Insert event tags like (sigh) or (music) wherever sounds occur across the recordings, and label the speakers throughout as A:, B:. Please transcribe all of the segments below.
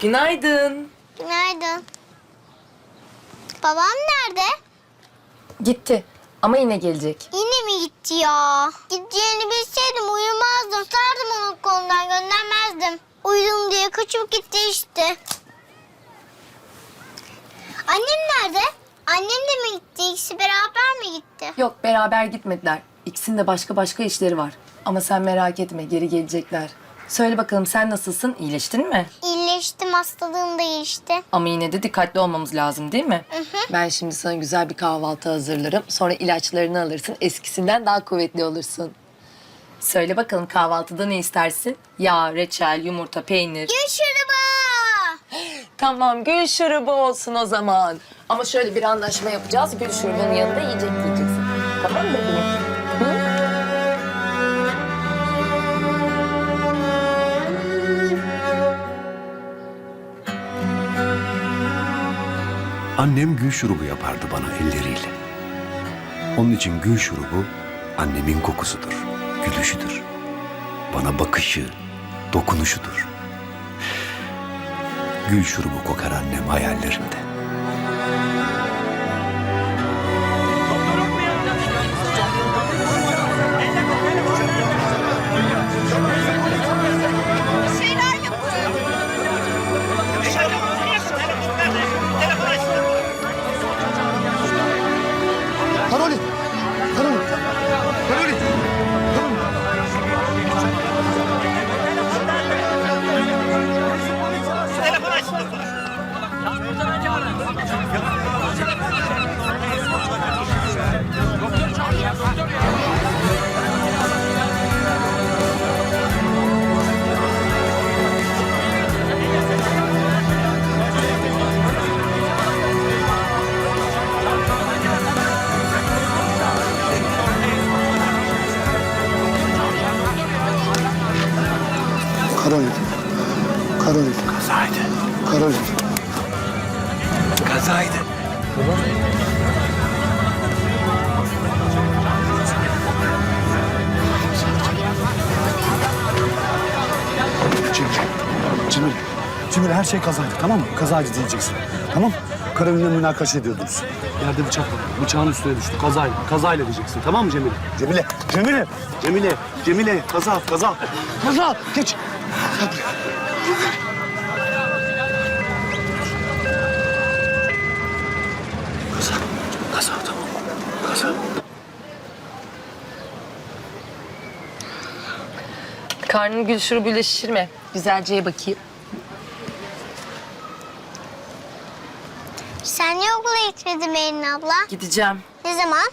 A: Günaydın.
B: Günaydın. Babam nerede?
A: Gitti ama yine gelecek.
B: Yine mi gitti ya? Gideceğini bilseydim uyumazdım. Sardım onu kolundan göndermezdim. Uyudum diye kaçıp gitti işte. Annem nerede? Annem de mi gitti? İkisi beraber mi gitti?
A: Yok beraber gitmediler. İkisinin de başka başka işleri var. Ama sen merak etme geri gelecekler. Söyle bakalım sen nasılsın? İyileştin mi?
B: İyileştim hastalığım da iyileşti.
A: Ama yine de dikkatli olmamız lazım değil mi? Ben şimdi sana güzel bir kahvaltı hazırlarım. Sonra ilaçlarını alırsın. Eskisinden daha kuvvetli olursun. Söyle bakalım kahvaltıda ne istersin? Yağ, reçel, yumurta, peynir.
B: Gül şurubu.
A: Tamam gül şurubu olsun o zaman. Ama şöyle bir anlaşma yapacağız. Gül şurubunun yanında yiyecek yiyeceksin. Tamam mı
C: Annem gül şurubu yapardı bana elleriyle. Onun için gül şurubu annemin kokusudur, gülüşüdür. Bana bakışı, dokunuşudur. Gül şurubu kokar annem hayallerimde.
D: Karoli! Karoli!
C: Kazaydı,
D: Karoli!
C: Kazaydı.
D: Cemil! Cemil! Cemil her şey kazaydı tamam mı? Kazaydı diyeceksin. Tamam Karolin'le münakaşa ediyordunuz.
E: Yerde bıçak var. Bıçağın üstüne düştü. Kazayla. Kazayla diyeceksin. Tamam mı Cemile?
D: Cemile! Cemile!
E: Cemile. Cemile. Kaza. Kaza.
D: Kaza! Geç!
C: Kaza,
A: Karnını gül şurubuyla şişirme. Güzelce ye bakayım.
B: Sen niye okula gitmedin Berin abla?
A: Gideceğim.
B: Ne zaman?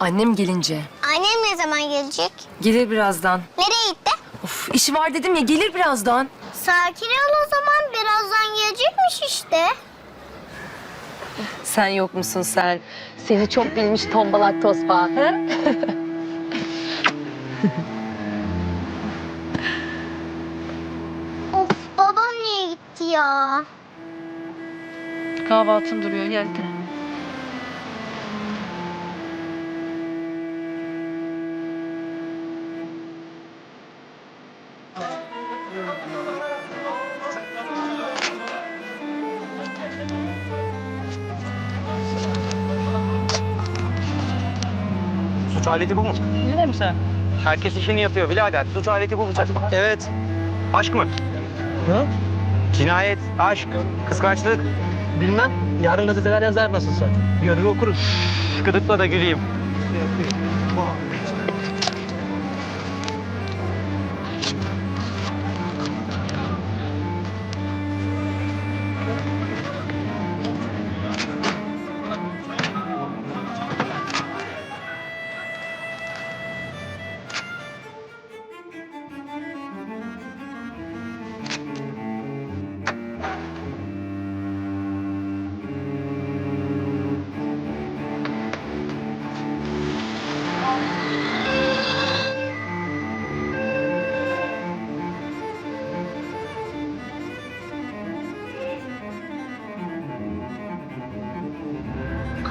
A: Annem gelince.
B: Annem ne zaman gelecek?
A: Gelir birazdan.
B: Nereye gitti?
A: Of işi var dedim ya gelir birazdan.
B: Sakin ol o zaman. Birazdan gelecekmiş işte.
A: Sen yok musun sen? Seni çok bilmiş tombalak tosba. (laughs) He?
B: Of babam niye gitti ya?
A: Kahvaltın duruyor geldi.
F: Suç aleti bu mu? Ne demek sen? Herkes işini yapıyor birader. Suç aleti bu bıçak. Evet. Aşk mı? Hı? Cinayet, aşk, kıskançlık. Bilmem. Yarın gazeteler yazar nasılsa. Görür okuruz. Gıdıkla da güleyim.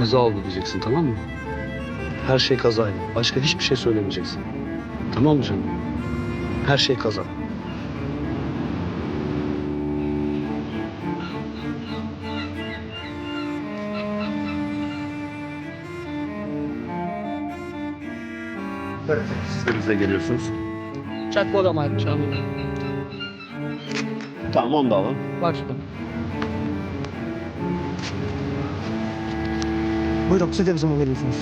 E: Kaza oldu diyeceksin tamam mı? Her şey kazaydı. Başka hiçbir şey söylemeyeceksin. Tamam mı canım? Her şey kaza.
G: Sizlerinize geliyorsunuz.
H: Çakma odam ayrılmış abi.
G: Tamam onu da alın.
H: Bak. Buyurun siz de bizim veriyorsunuz.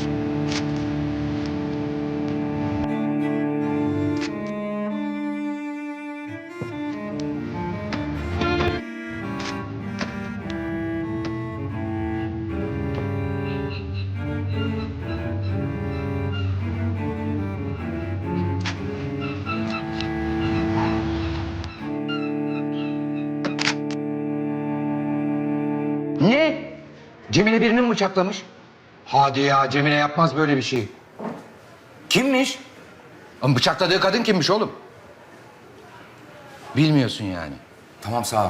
I: Ne? Cemile birini mi bıçaklamış? Hadi ya Cemile yapmaz böyle bir şey. Kimmiş? Ama bıçakladığı kadın kimmiş oğlum? Bilmiyorsun yani. Tamam sağ ol.